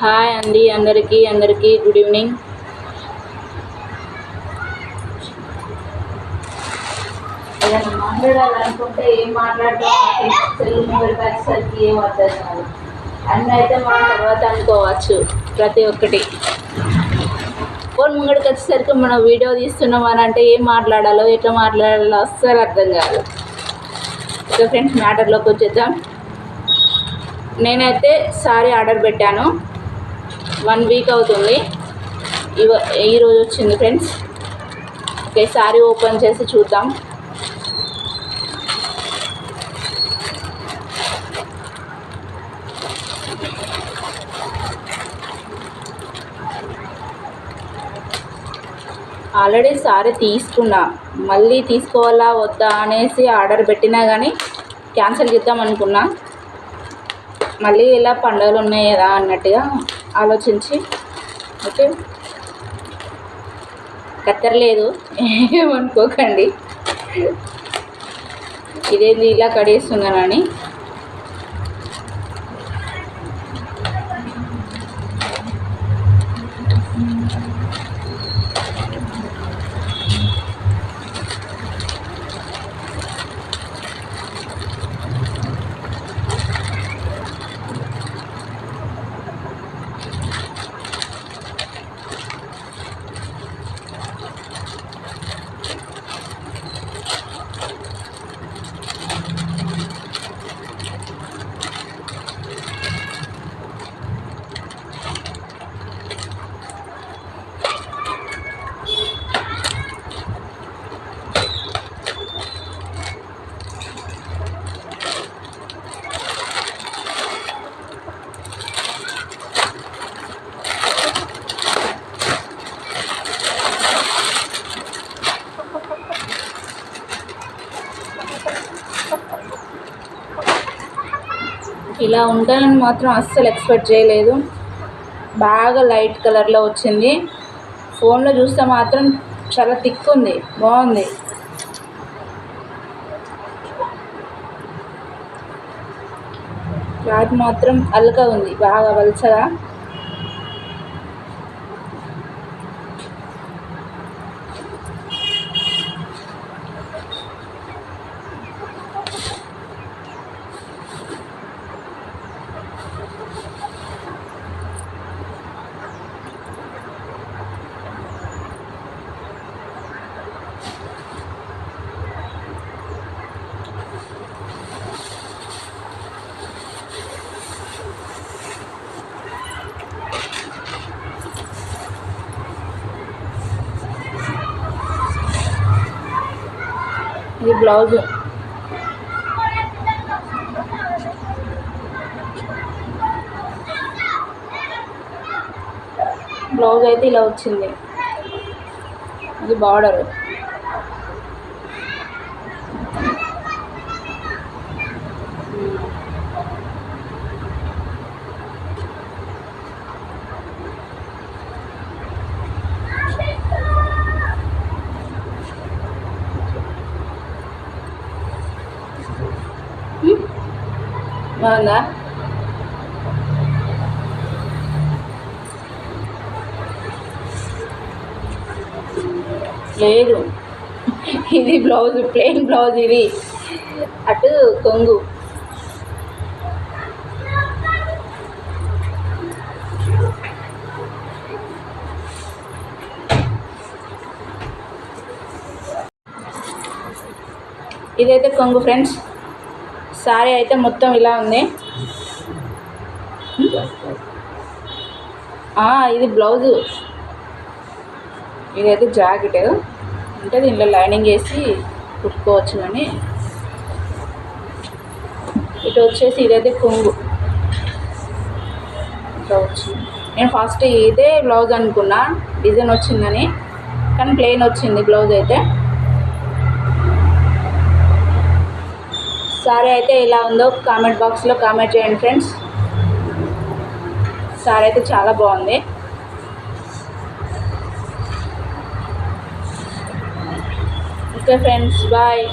Hi అండి అందరికీ అందరికీ గుడ్ ఈవినింగ్. ఏదైనా మాట్లాడాలనుకుంటే ఏం మాట్లాడతాం తెలుగు ముంగడికి వచ్చేసరికి ఏం అర్థం కాదు. అన్నీ అయితే మనం తర్వాత అనుకోవచ్చు ప్రతి ఒక్కటి. ఫోన్ ముంగడికి వచ్చేసరికి మనం వీడియో తీస్తున్నాం అని అంటే ఏం మాట్లాడాలో ఎట్లా మాట్లాడాలో అస్సలు అర్థం కాదు. ఓకే ఫ్రెండ్స్ మ్యాటర్లోకి వచ్చేద్దాం. నేనైతే సారీ ఆర్డర్ పెట్టాను. వన్ వీక్ అవుతుంది. ఇవ ఈరోజు వచ్చింది ఫ్రెండ్స్. ఓకే సారీ ఓపెన్ చేసి చూద్దాం. ఆల్రెడీ సారీ తీసుకున్నా. మళ్ళీ తీసుకోవాలా వద్దా అనేసి ఆర్డర్ పెట్టినా కానీ క్యాన్సిల్ చేద్దాం అనుకున్నా. మళ్ళీ ఇలా పండుగలు ఉన్నాయి కదా అన్నట్టుగా ఆలోచించి. ఓకే? కత్తరలేదు. ఏమనుకోకండి. ఇదేంది ఇలా కడేస్తున్నానని ఇలా ఉంటుందని మాత్రం అస్సలు ఎక్స్పెక్ట్ చేయలేదు. బాగా లైట్ కలర్లో వచ్చింది. ఫోన్లో చూస్తే మాత్రం చాలా థిక్ ఉంది. బాగుంది. క్లాత్ మాత్రం అల్క ఉంది. బాగా వలసగా. ఇది బ్లౌజ్. బ్లౌజ్ అయితే ఇలా వచ్చింది. ఇది బార్డర్. బాగుందా? లేదు. ఇది బ్లౌజ్ ప్లెయిన్ బ్లౌజ్ ఇది. అటు కొంగు. ఇదైతే కొంగు ఫ్రెండ్స్. సారీ అయితే మొత్తం ఇలా ఉంది. ఇది బ్లౌజు. ఇదైతే జాకెట్. అంటే దీంట్లో లైనింగ్ వేసి కుట్టుకోవచ్చు కానీ ఇటు వచ్చేసి ఇదైతే కొంగు. ఇట్లా వచ్చింది నేను ఫస్ట్ ఇదే బ్లౌజ్ అనుకున్నా. డిజైన్ వచ్చిందని. కానీ ప్లెయిన్ వచ్చింది బ్లౌజ్ అయితే. సారీ అయితే ఎలా ఉందో కామెంట్ బాక్స్లో కామెంట్ చేయండి ఫ్రెండ్స్. సారీ అయితే చాలా బాగుంది. Okay friends bye.